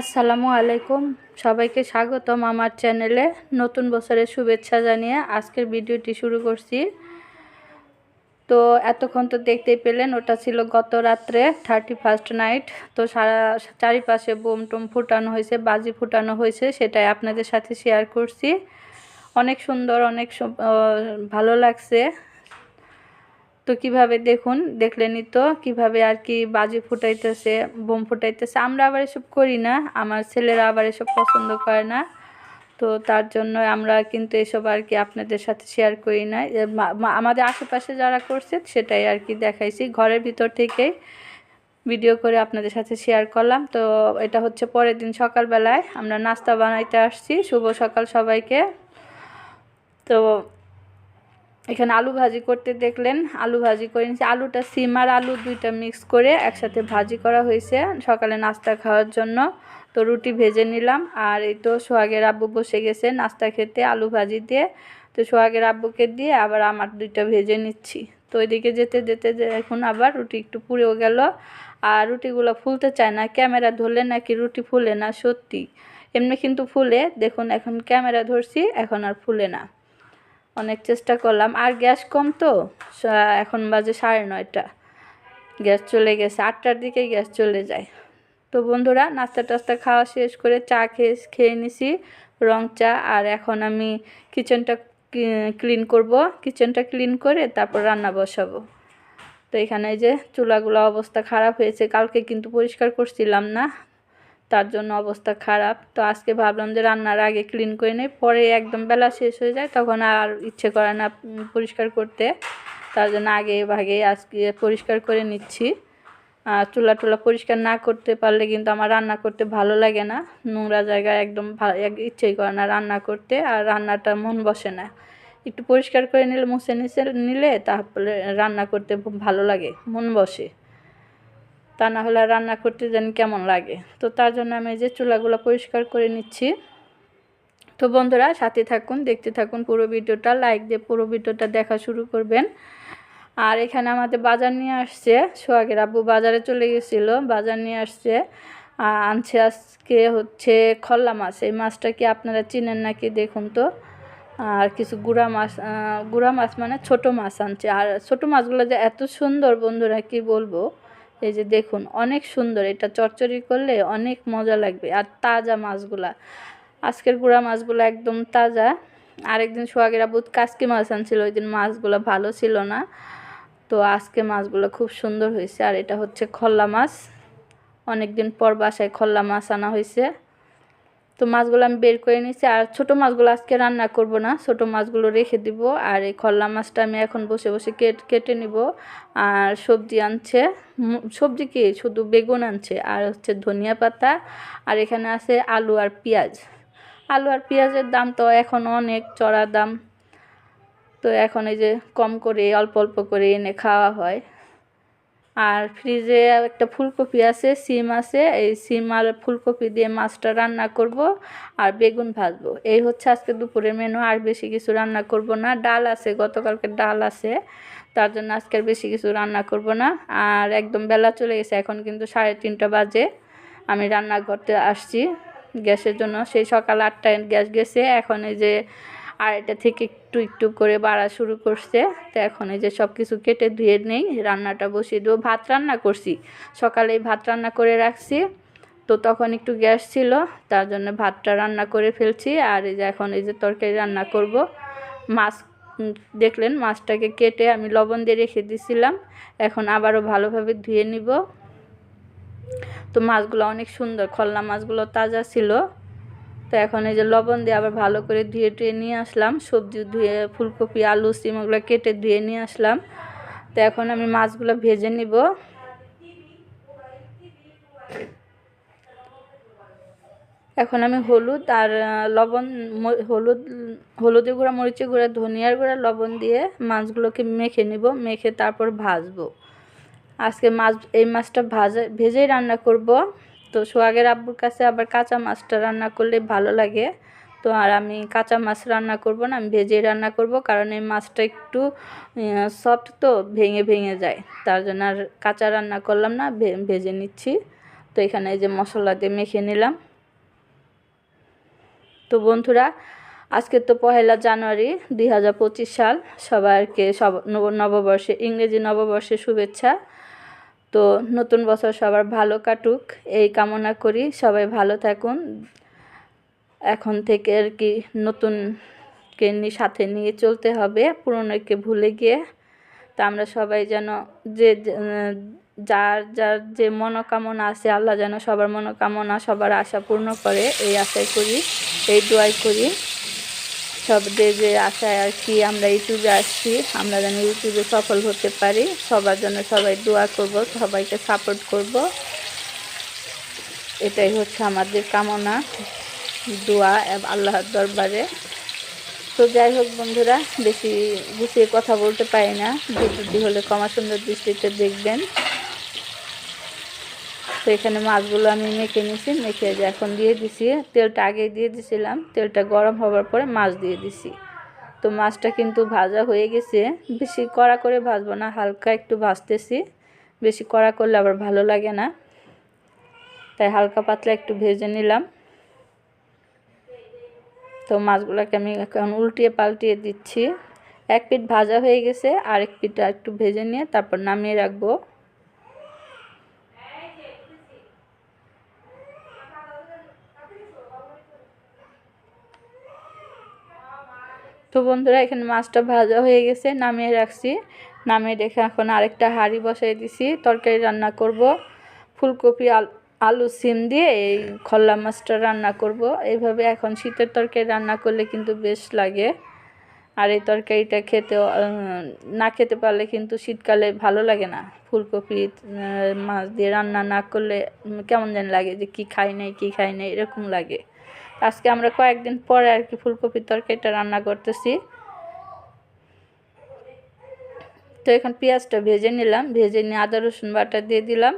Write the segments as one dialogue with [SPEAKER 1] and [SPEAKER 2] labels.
[SPEAKER 1] আসসালামু আলাইকুম। সবাইকে স্বাগতম আমার চ্যানেলে। নতুন বছরের শুভেচ্ছা জানিয়ে আজকের ভিডিওটি শুরু করছি। তো এতক্ষণ তো দেখতেই পেলেন, ওটা ছিল গত রাত্রে থার্টি ফার্স্ট নাইট তো সারা চারিপাশে বোম টোম ফুটানো হয়েছে, বাজি ফুটানো হয়েছে, সেটাই আপনাদের সাথে শেয়ার করছি। অনেক সুন্দর, অনেক ভালো লাগছে। তো কীভাবে দেখুন দেখলেনই তো কীভাবে আর কি বাজি ফুটাইতেছে, বোম ফুটাইতেছে। আমরা আবার এসব করি না, আমার ছেলেরা আবার এসব পছন্দ করে না। তো তার জন্য আমরা কিন্তু এসব আর কি আপনাদের সাথে শেয়ার করি না। আমাদের আশেপাশে যারা করছে সেটাই আর কি দেখাইছি। ঘরের ভিতর থেকেই ভিডিও করে আপনাদের সাথে শেয়ার করলাম। তো এটা হচ্ছে পরের দিন সকালবেলায় আমরা নাস্তা বানাইতে আসছি। শুভ সকাল সবাইকে। তো এখানে আলু ভাজি করতে দেখলেন, আলু ভাজি করে নিয়েছি। আলুটা সিম আর আলু দুইটা মিক্স করে একসাথে ভাজি করা হয়েছে সকালে নাস্তা খাওয়ার জন্য। তো রুটি ভেজে নিলাম আর এই তো সোহাগের আব্বু বসে গেছে নাস্তা খেতে আলু ভাজি দিয়ে। তো সোহাগের আব্বুকে দিয়ে আবার আমার দুইটা ভেজে নিচ্ছি। তো ওইদিকে যেতে যেতে যে এখন আবার রুটি একটু পুড়েও গেল। আর রুটিগুলো ফুলতে চায় না, ক্যামেরা ধরলে নাকি রুটি ফুলে না সত্যি? এমনি কিন্তু ফুলে, দেখুন এখন ক্যামেরা ধরছি, এখন আর ফুলে না। অনেক চেষ্টা করলাম। আর গ্যাস কম তো এখন বাজে সাড়ে নয়টা। গ্যাস চলে গেছে, আটটার দিকে গ্যাস চলে যায়। তো বন্ধুরা, নাস্তা টাস্তা খাওয়া শেষ করে চা খেয়ে খেয়ে নিছি, রং চা। আর এখন আমি কিচেনটা ক্লিন করব। কিচেনটা ক্লিন করে তারপর রান্না বসাবো। তো এখানে যে চুলাগুলো অবস্থা খারাপ হয়েছে, কালকে কিন্তু পরিষ্কার করছিলাম না। তার জন্য অবস্থা খারাপ। তো আজকে ভাবলাম যে রান্নার আগে ক্লিন করে নেই, পরে একদম বেলা শেষ হয়ে যায় তখন আর ইচ্ছে করে না পরিষ্কার করতে। তার জন্য আগে ভাগে আজকে পরিষ্কার করে নিচ্ছি। আর চুলা টুলা পরিষ্কার না করতে পারলে কিন্তু আমার রান্না করতে ভালো লাগে না। নোংরা জায়গায় একদম ইচ্ছেই করে না রান্না করতে আর রান্নাটা মন বসে না। একটু পরিষ্কার করে নিলে, মুছে নিচে নিলে তারপরে রান্না করতে ভালো লাগে, মন বসে। তা না হলে রান্না করতে জানি কেমন লাগে। তো তার জন্য আমি এই যে চুলাগুলো পরিষ্কার করে নিচ্ছি। তো বন্ধুরা, সাথে থাকুন, দেখতে থাকুন পুরো ভিডিওটা লাইক দিয়ে পুরো ভিডিওটা দেখা শুরু করবেন। আর এখানে আমাদের বাজার নিয়ে আসছে, সোহাগের আব্বু বাজারে চলে গেছিল, বাজার নিয়ে আসছে। আর আনছে আজকে হচ্ছে খল্লা মাছ, এই মাছটা কি আপনারা চিনেন নাকি দেখুন তো? আর কিছু গুড়া মাছ গুড়া মাছ মানে ছোট মাছ আনছে। আর ছোট মাছগুলো যে এত সুন্দর বন্ধুরা, কি বলব? এই যে দেখুন, অনেক সুন্দর। এটা চচ্চড়ি করলে অনেক মজা লাগবে। আর তাজা মাছগুলা। আজকের গুড়া মাছগুলো একদম তাজা। আরেকদিন সোহাগের বুধ কাসকি মাছ আনছিল। ওই দিন মাছগুলো ভালো ছিল না। তো আজকে মাছগুলো খুব সুন্দর হয়েছে। আর এটা হচ্ছে খল্লা মাছ। অনেক দিন পর বাসায় খল্লা মাছ আনা হয়েছে। তো মাছগুলো আমি বের করে নিয়েছি। আর ছোট মাছগুলো আজকে রান্না করব না, ছোট মাছগুলো রেখে দিব। আর এই খল্লা মাছটা আমি এখন বসে বসে কেটে কেটে নিব। আর সবজি আনছে সবজি কি? শুধু বেগুন আনছে আর হচ্ছে ধনিয়া পাতা। আর এখানে আছে আলু আর পেঁয়াজ। আলু আর পেঁয়াজের দাম তো এখন অনেক চড়া দাম। তো এখন এই যে কম করে, অল্প অল্প করে এনে খাওয়া হয়। আর ফ্রিজে একটা ফুলকপি আছে, সিম আছে, এই সিম আর ফুলকপি দিয়ে মাছটা রান্না করব আর বেগুন ভাজবো। এই হচ্ছে আজকে দুপুরের মেনু আর বেশি কিছু রান্না করব না। ডাল আছে, গতকালকে ডাল আছে, তার জন্য আজকে আর বেশি কিছু রান্না করব না। আর একদম বেলা চলে গেছে, এখন কিন্তু সাড়ে তিনটা বাজে। আমি রান্না করতে আসছি, গ্যাসের জন্য। সেই সকাল আটটায় গ্যাস গেছে, এখন এই যে আড়াইটা থেকে একটু একটু করে বাড়া শুরু করছে। তো এখন এই যে সব কিছু কেটে ধুয়ে নেই, রান্নাটা বসিয়ে দেবো। ভাত রান্না করছি। সকালেই ভাত রান্না করে রাখছি। তো তখন একটু গ্যাস ছিল, তার জন্য ভাতটা রান্না করে ফেলছি। আর এই যে এখন এই যে তরকারি রান্না করব। মাছ দেখলেন মাছটাকে কেটে আমি লবণ দিয়ে রেখে দিছিলাম। এখন আবারও ভালোভাবে ধুয়ে নিব। তো মাছগুলো অনেক সুন্দর, খলনা মাছগুলো তাজা ছিল। তো এখন এই যে লবণ দিয়ে আবার ভালো করে ধুয়ে টুয়ে নিয়ে আসলাম। সবজি ধুয়ে, ফুলকপি, আলু, সিম ওগুলো কেটে ধুয়ে নিয়ে আসলাম। তো এখন আমি মাছগুলো ভেজে নিব। এখন আমি হলুদ আর লবণ হলুদ হলুদের গুঁড়া, মরিচের গুঁড়া, ধনিয়ার গুঁড়া, লবণ দিয়ে মাছগুলোকে মেখে নিব, মেখে তারপর ভাজবো। আজকে মাছ, এই মাছটা ভাজা, ভেজেই রান্না করব। তো সোহাগের আব্বুর কাছে আবার কাঁচা মাছটা রান্না করলে ভালো লাগে। তো আর আমি কাঁচা মাছ রান্না করব না, আমি ভেজেই রান্না করব, কারণ এই মাছটা একটু সফট তো, ভেঙে ভেঙে যায়। তার জন্য আর কাঁচা রান্না করলাম না ভেজে নিচ্ছি। তো এখানে এই যে মশলা দিয়ে মেখে নিলাম। তো বন্ধুরা, আজকে তো পহেলা জানুয়ারি দুই হাজার পঁচিশ সাল, সবাইকে সব নব- নববর্ষে, ইংরেজি নববর্ষে শুভেচ্ছা। তো নতুন বছর সবার ভালো কাটুক। এই কামনা করি। সবাই ভালো থাকুন। এখন থেকে আর কি নতুনকে সাথে নিয়ে চলতে হবে, পুরনোকে ভুলে গিয়ে। তা আমরা সবাই যেন যে- যার যার যে মনোকামনা আছে, আল্লাহ যেন সবার মনোকামনা, সবার আশা পূর্ণ করে, এই আশাই করি, এই দোয়াই করি। সবদের যে আশায় আর কি আমরা ইউটিউবে আসছি, আমরা যেন ইউটিউবে সফল হতে পারি, সবার জন্য সবাই দোয়া করব, সবাইকে সাপোর্ট করব। এটাই হচ্ছে আমাদের কামনা, দোয়া আল্লাহর দরবারে। তো যাই হোক বন্ধুরা, বেশি গুছিয়ে কথা বলতে পারি না। যদি হলে ক্ষমা সুন্দর দৃষ্টিতে দেখবেন। তো এখানে মাছগুলো আমি মেখে নিছি, মেখে এখন দিয়ে দিছি, তেলটা আগে দিয়ে দিছিলাম, তেলটা গরম হওয়ার পরে মাছ দিয়ে দিছি। তো মাছটা কিন্তু ভাজা হয়ে গেছে, বেশি কড়া করে ভাজবো না, হালকা একটু ভাজতেছি, বেশি কড়া করলে আবার ভালো লাগে না। তাই হালকা পাতলা একটু ভেজে নিলাম। তো মাছগুলোকে আমি এখন উল্টিয়ে পাল্টিয়ে দিচ্ছি। এক পিঠ ভাজা হয়ে গেছে, আরেক পিঠ আর একটু ভেজে নিয়ে তারপর নামিয়ে রাখব। তো বন্ধুরা, এখানে মাছটা ভাজা হয়ে গেছে, নামিয়ে রাখছি। নামিয়ে রেখে এখন আরেকটা হাঁড়ি বসাই দিছি। তরকারি রান্না করব। ফুলকপি, আল সিম দিয়ে এই খল্লা মাছটা রান্না করব। এইভাবে এখন শীতের তরকারি রান্না করলে কিন্তু বেশ লাগে। আর এই তরকারিটা খেতে না খেতে পারলে কিন্তু শীতকালে ভালো লাগে না। ফুলকপি মাছ দিয়ে রান্না না করলে কেমন যেন লাগে যে কি খাই নাই, কি খাই নাই, এরকম লাগে। আজকে আমরা কয়েকদিন পরে আর কি ফুলকপির তরকারিটা রান্না করতেছি। তো এখন পেঁয়াজটা ভেজে নিলাম, ভেজে নিয়ে আদা, রসুন বাটা দিয়ে দিলাম।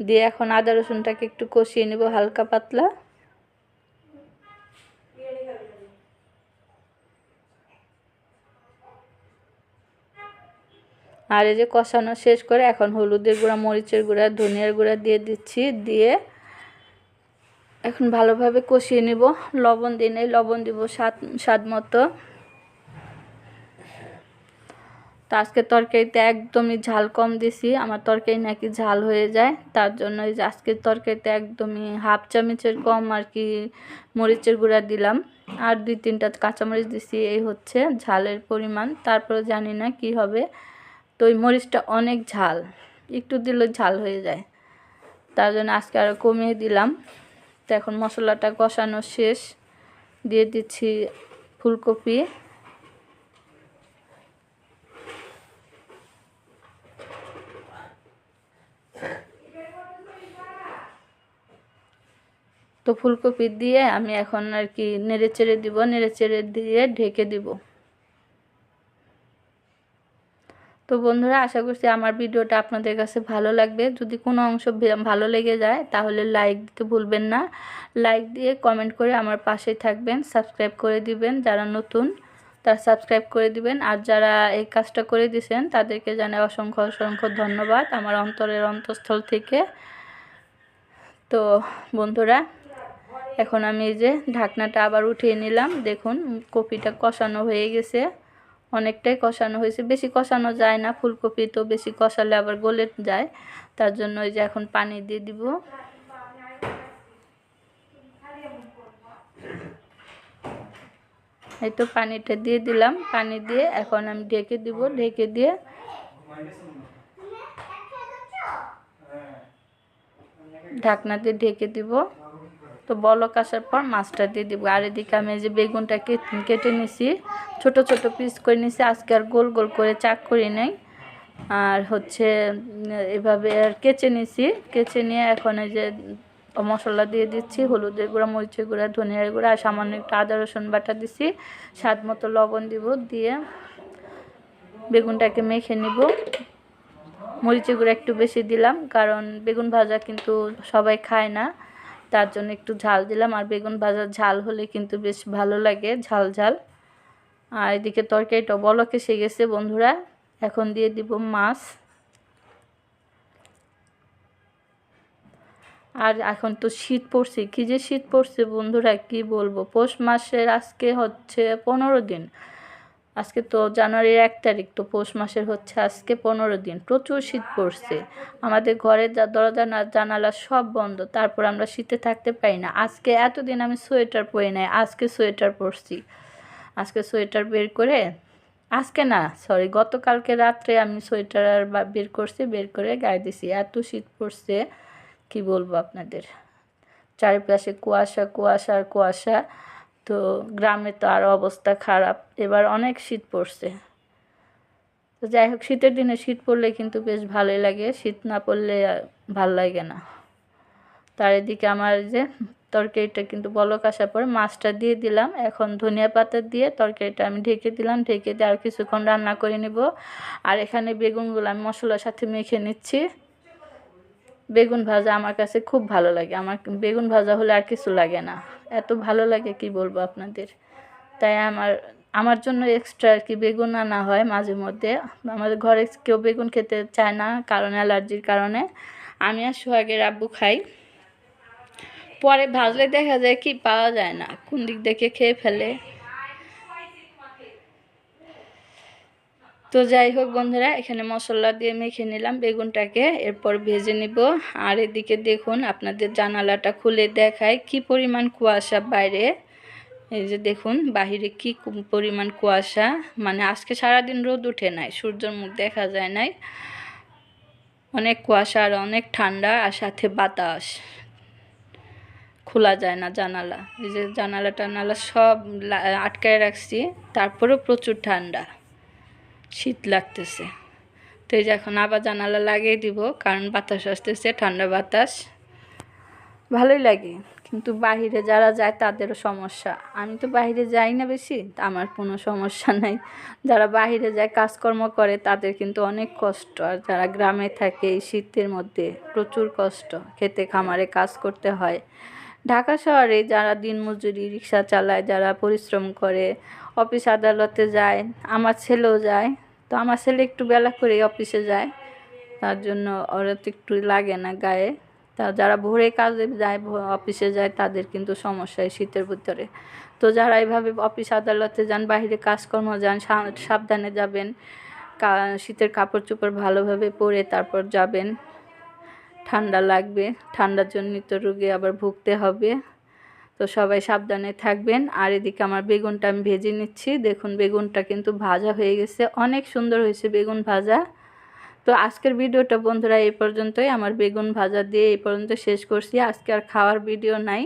[SPEAKER 1] দিয়ে এখন আদা, রসুনটাকে একটু কষিয়ে নেব হালকা পাতলা। আর এই যে কষানো শেষ করে এখন হলুদের গুঁড়া, মরিচের গুঁড়া, ধনিয়ার গুঁড়া দিয়ে দিচ্ছি। দিয়ে এখন ভালোভাবে কষিয়ে নিব। লবণ দিয়ে নেই, লবণ দিব স্বাদ স্বাদ মতো। তো আজকে তরকারিতে একদমই ঝাল কম দিছি, আমার তরকারি নাকি ঝাল হয়ে যায়। তার জন্য এই যে আজকের তরকারিতে একদমই হাফ চামচের কম আর কি মরিচের গুঁড়া দিলাম। আর দুই তিনটা কাঁচামরিচ দিছি, এই হচ্ছে ঝালের পরিমাণ। তারপরে জানি না কি হবে। তো ওই মরিচটা অনেক ঝাল, একটু দিলে ঝাল হয়ে যায়। তার জন্য আজকে আরও কমিয়ে দিলাম। তো এখন মশলাটা কষানো শেষ। দিয়ে দিচ্ছি ফুলকপি। তো ফুলকপি দিয়ে আমি এখন আর কি নেড়ে চেড়ে দিব, নেড়ে চেড়ে দিয়ে ঢেকে দিব। তো বন্ধুরা, আশা করছি আমার ভিডিওটা আপনাদের কাছে ভালো লাগবে। যদি কোনো অংশ ভালো লেগে যায়, তাহলে লাইক দিতে ভুলবেন না। লাইক দিয়ে কমেন্ট করে আমার পাশে থাকবেন সাবস্ক্রাইব করে দিবেন। যারা নতুন, তারা সাবস্ক্রাইব করে দিবেন। আর যারা এই কাজটা করে দিয়েছেন, তাদেরকে জানাই অসংখ্য অসংখ্য ধন্যবাদ আমার অন্তরের অন্তঃস্থল থেকে। তো বন্ধুরা, এখন আমি এই যে ঢাকনাটা আবার উঠিয়ে নিলাম। দেখুন, কপিটা কষানো হয়ে গেছে। অনেকটাই কষানো হয়েছে। বেশি কষানো যায় না, ফুলকপি তো বেশি কষালে আবার গলে যায়। তার জন্য ওই যে এখন পানি দিয়ে দিব। এই তো পানিটা দিয়ে দিলাম। পানি দিয়ে এখন আমি ঢেকে দিব। ঢেকে দিয়ে ঢাকনা দিয়ে ঢেকে দিব। তো বলক আসার পর মাছটা দিয়ে দিব। আর এদিকে আমি যে বেগুনটা কেটে কেটে নিছি, ছোট ছোট পিস করে নিছি। আজকে আর গোল গোল করে চাক করি নেই। আর হচ্ছে, এভাবে আর কেচে নিছি। কেচে নিয়ে এখন এই যে মশলা দিয়ে দিচ্ছি, হলুদের গুঁড়া, মরিচের গুঁড়া, ধনিয়ার গুঁড়া, আর সামান্য একটু আদা, রসুন বাটা দিছি। স্বাদ মতো লবণ দিব দিয়ে বেগুনটাকে মেখে নিব। মরিচের গুঁড়া একটু বেশি দিলাম, কারণ বেগুন ভাজা কিন্তু সবাই খায় না। তার জন্য একটু ঝাল দিলাম। আর বেগুন ভাজার ঝাল হলে কিন্তু বেশ ভালো লাগে ঝাল ঝাল। আর এদিকে তরকারিটা বলক এসে গেছে বন্ধুরা। এখন দিয়ে দিব মাছ। আর এখন তো শীত পড়ছে। কি যে শীত পড়ছে বন্ধুরা, কি বলব? পৌষ মাসের আজকে হচ্ছে পনেরো দিন। আজকে তো জানুয়ারির এক তারিখ, তো পৌষ মাসের হচ্ছে আজকে পনেরো দিন। প্রচুর শীত পড়ছে। আমাদের ঘরের দরজা জানালা সব বন্ধ, তারপর আমরা শীতে থাকতে পারি না। আজকে এতদিন আমি সোয়েটার পরে নাই, আজকে সোয়েটার পরছি। আজকে সোয়েটার বের করে, আজকে না সরি গতকালকে রাত্রে আমি সোয়েটার আর বের করছি, বের করে গায়ে দিছি। এত শীত পড়ছে, কি বলব আপনাদের? চারিপাশে কুয়াশা কুয়াশা আর কুয়াশা। তো গ্রামে তো আরও অবস্থা খারাপ। এবার অনেক শীত পড়ছে। তো যাই হোক, শীতের দিনে শীত পড়লে কিন্তু বেশ ভালোই লাগে, শীত না পড়লে ভালো লাগে না। তার এদিকে আমার যে তরকারিটা কিন্তু বলক আসার পরে মাছটা দিয়ে দিলাম। এখন ধনিয়া পাতা দিয়ে তরকারিটা আমি ঢেকে দিলাম, ঢেকে দিয়ে আর কিছুক্ষণ রান্না করে নিব। আর এখানে বেগুনগুলো আমি মশলার সাথে মেখে নিচ্ছি। বেগুন ভাজা আমার কাছে খুব ভালো লাগে। আমার বেগুন ভাজা হলে আর কিছু লাগে না। এত ভালো লাগে কি বলব আপনাদের? তাই আমার আমার জন্য এক্সট্রা আর কি বেগুন আনা হয় মাঝে মধ্যে। আমাদের ঘরে কেউ বেগুন খেতে চায় না কারণ অ্যালার্জির কারণে। আমি আর সোহাগের আব্বু খাই। পরে ভাজলে দেখা যায় কি পাওয়া যায় না। কোন দিক দেখে খেয়ে ফেলে। তো যাই হোক বন্ধুরা, এখানে মশলা দিয়ে মেখে নিলাম বেগুনটাকে, এরপর ভেজে নিব। আর এদিকে দেখুন, আপনাদের জানালাটা খুলে দেখায় কি পরিমাণ কুয়াশা বাইরে। এই যে দেখুন, বাহিরে কি পরিমাণ কুয়াশা। মানে আজকে সারাদিন রোদ উঠে নাই, সূর্যের মুখ দেখা যায় নাই। অনেক কুয়াশা আর অনেক ঠান্ডা আর সাথে বাতাস। খোলা যায় না জানালা। এই যে জানালা টানালা সব আটকায় রাখছি, তারপরেও প্রচুর ঠান্ডা। শীত লাগতেছে। তো এই যে এখন আবার জানালা লাগিয়ে দিব, কারণ বাতাস আসতেছে, ঠান্ডা বাতাস। ভালোই লাগে, কিন্তু বাইরে যারা যায় তাদেরও সমস্যা। আমি তো বাইরে যাই না বেশি আমার কোনো সমস্যা নাই। যারা বাইরে যায়, কাজকর্ম করে, তাদের কিন্তু অনেক কষ্ট। আর যারা গ্রামে থাকে, এই শীতের মধ্যে প্রচুর কষ্ট। খেতে খামারে কাজ করতে হয়। ঢাকা শহরে যারা দিনমজুরি রিক্সা চালায়, যারা পরিশ্রম করে, অফিস আদালতে যায়, আমার ছেলেও যায়। তো আমার ছেলে একটু বেলা করে অফিসে যায়। তার জন্য ওরা তো একটু লাগে না গায়ে। তা যারা ভোরে কাজে যায় অফিসে যায়, তাদের কিন্তু সমস্যা শীতের ভিতরে। তো যারা এইভাবে অফিস আদালতে যান, বাইরে কাজকর্ম যান সাবধানে যাবেন শীতের কাপড় চোপড় ভালোভাবে পরে তারপর যাবেন। ঠান্ডা লাগবে। ঠান্ডার জনিত রোগে আবার ভুগতে হবে। তো সবাই সাবধানে থাকবেন। আর এদিকে আমার বেগুনটা আমি ভেজে নিচ্ছি। দেখুন, বেগুনটা কিন্তু ভাজা হয়ে গেছে। অনেক সুন্দর হয়েছে বেগুন ভাজা। তো আজকের ভিডিওটা বন্ধুরা এই পর্যন্তই। আমার বেগুন ভাজা দিয়ে এই পর্যন্ত শেষ করছি। আজকে আর খাওয়ার ভিডিও নাই।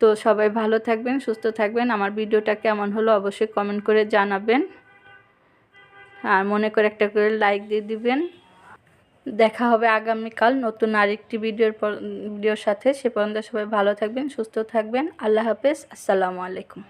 [SPEAKER 1] তো সবাই ভালো থাকবেন, সুস্থ থাকবেন। আমার ভিডিওটা কেমন হলো অবশ্যই কমেন্ট করে জানাবেন। আর মনে করে একটা করে লাইক দিয়ে দিবেন। দেখা হবে আগামীকাল নতুন আরেকটি ভিডিওর ভিডিওর সাথে। সে পর্যন্ত সবাই ভালো থাকবেন, সুস্থ থাকবেন। আল্লাহ হাফেজ। আসসালামু আলাইকুম।